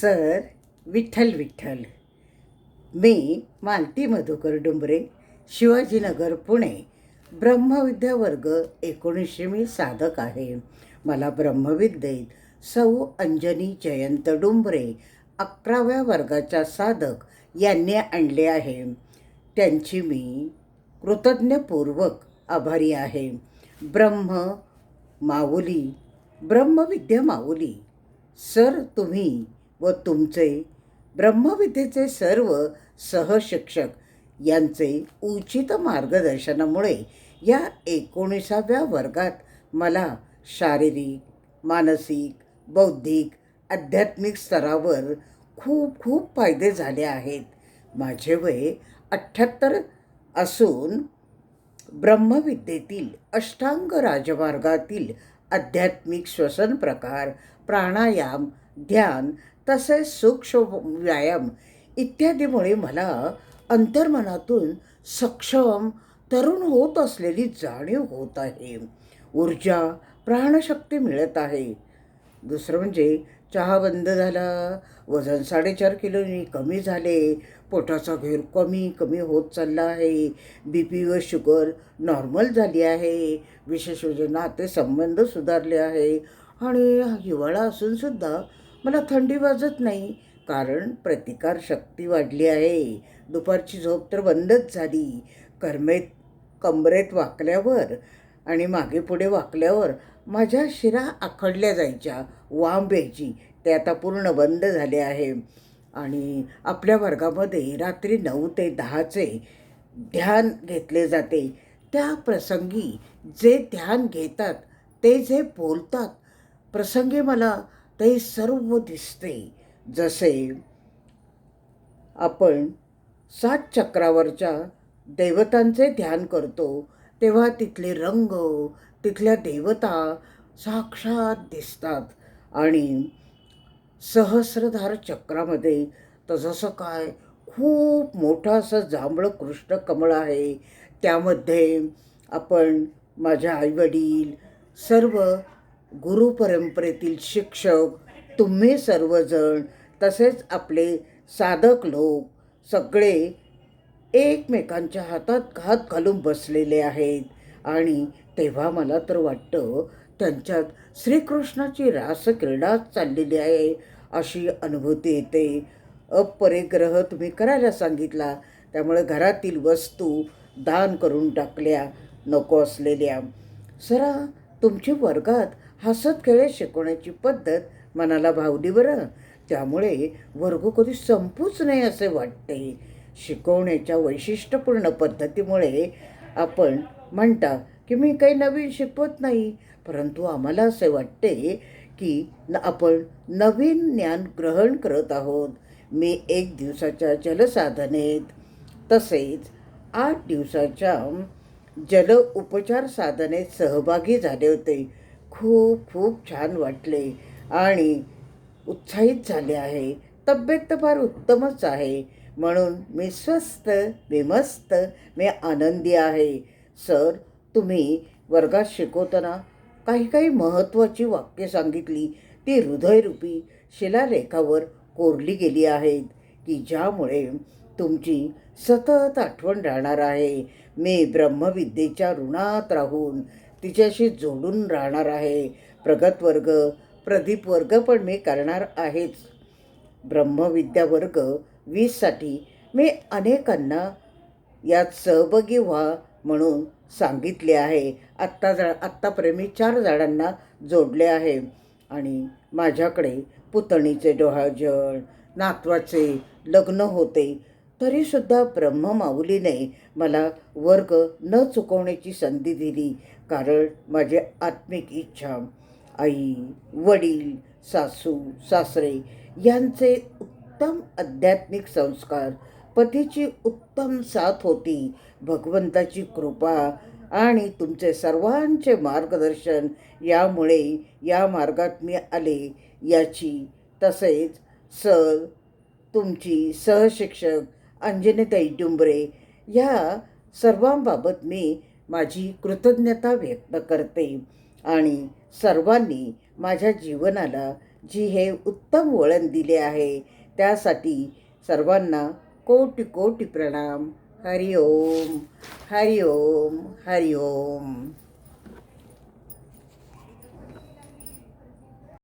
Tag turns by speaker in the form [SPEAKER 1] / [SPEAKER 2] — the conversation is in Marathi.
[SPEAKER 1] सर विठ्ठल विठ्ठल. मी मालती मधुकर डुंबरे शिवाजीनगर पुणे. ब्रह्मविद्या वर्ग एकोणीसशे मी साधक आहे. मला ब्रह्मविद्येत सौ अंजनी जयंत डुंबरे अकराव्या वर्गाच्या साधक यांनी आणले आहे. त्यांची मी कृतज्ञपूर्वक आभारी आहे. ब्रह्म माऊली ब्रह्मविद्या माऊली. सर तुम्ही व तुमचे ब्रह्मविद्येचे सर्व सहशिक्षक यांचे उचित मार्गदर्शनामुळे या एकोणीसाव्या वर्गात मला शारीरिक मानसिक बौद्धिक आध्यात्मिक स्तरावर खूप खूप फायदे झाले आहेत. माझे वय अठ्ठ्याहत्तर असून ब्रह्मविद्येतील अष्टांग राजमार्गातील आध्यात्मिक श्वसन प्रकार प्राणायाम ध्यान तसेच सूक्ष्म व्यायाम इत्यादीमुळे मला अंतर्मनातून सक्षम तरुण होत असलेली जाणीव होत आहे. ऊर्जा प्राणशक्ती मिळत आहे. दुसरं म्हणजे चहा बंद झाला वजन साडेचार किलोनी कमी झाले पोटाचा घेर कमी कमी होत चालला आहे बी पी व शुगर नॉर्मल झाली आहे विशेष ते नातेसंबंध सुधारले आहे आणि हिवाळा असूनसुद्धा मला थंडी वाजत नाही कारण प्रतिकारशक्ती वाढली आहे. दुपारची झोप तर बंदच झाली. कर्मेत कमरेत वाकल्यावर आणि मागे पुढे वाकल्यावर माझ्या शिरा आखडल्या जायच्या. वाम यायची. ते आता पूर्ण बंद झाले आहे. आणि आपल्या वर्गामध्ये रात्री नऊ ते दहाचे ध्यान घेतले जाते. त्या प्रसंगी जे ध्यान घेतात ते जे बोलतात प्रसंगी मला ते सर्व दिसते. जसे आपण सात चक्रावरच्या देवतांचे ध्यान करतो तेव्हा तिथले रंग तिथल्या देवता साक्षात दिसतात. आणि सहस्रधार चक्रामध्ये तर जसं काय खूप मोठं असं जांभळं कृष्ण कमळ आहे. त्यामध्ये आपण माझ्या आईवडील सर्व गुरुपरंपरेतील शिक्षक तुम्ही सर्वजण तसेच आपले साधक लोक सगळे एकमेकांच्या हातात हात घालून बसलेले आहेत. आणि तेव्हा मला तर वाटतं त्यांच्यात श्रीकृष्णाची रासक्रीडाच चाललेली आहे अशी अनुभूती येते. अपरिग्रह तुम्ही करायला सांगितला त्यामुळे घरातील वस्तू दान करून टाकल्या नको असलेल्या. सरा तुमच्या वर्गात हसत खेळत शिकवण्याची पद्धत मनाला भावली बरं. त्यामुळे वर्ग कधी संपूच नाही असे वाटते. शिकवण्याच्या वैशिष्ट्यपूर्ण पद्धतीमुळे आपण म्हणता की मी काही नवीन शिकवत नाही. परंतु आम्हाला असे वाटते की न आपण नवीन ज्ञान ग्रहण करत आहोत. मी एक दिवसाच्या जलसाधनेत तसेच आठ दिवसाच्या जल उपचार साधनेत सहभागी झाले होते. खूप खूप छान वाटले आणि उत्साहित झाले आहे. तब्येत तर फार उत्तमच आहे. म्हणून मी स्वस्त मी मस्त मी आनंदी आहे. सर तुम्ही वर्गात शिकवताना काही काही महत्त्वाची वाक्य सांगितली. ती हृदयरूपी शिलालेखावर कोरली गेली आहेत की ज्यामुळे तुमची सतत आठवण राहणार आहे. मी ब्रह्मविद्येच्या ऋणात राहून तिच्याशी जोडून राहणार आहे. प्रगत वर्ग प्रदीप वर्ग पण मी करणार आहेच. ब्रह्मविद्या वर्ग वीससाठी मी अनेकांना यात सहभागी व्हा म्हणून सांगितले आहे. आत्ता जा आत्तापर्यंत मी चार जणांना जोडले आहे. आणि माझ्याकडे पुतणीचे डोहाळजळ नातवाचे लग्न होते. तरीसुद्धा ब्रह्ममाऊलीने मला वर्ग न चुकवण्याची संधी दिली. कारण माझी आत्मिक इच्छा आई वडील सासू सासरे यांचे उत्तम आध्यात्मिक संस्कार पतीची उत्तम साथ होती. भगवंताची कृपा आणि तुमचे सर्वांचे मार्गदर्शन यामुळे या मार्गात मी आले. याची तसेच सर तुमची सहशिक्षक अंजनीताई डुंबरे या सर्वांबाबत मी माझी कृतज्ञता व्यक्त करते आणि सर्वांनी माझ्या जीवनाला जी हे उत्तम वळण दिले आहे त्यासाठी सर्वांना कोटी कोटी प्रणाम. हरिओम हरिओम हरिओम.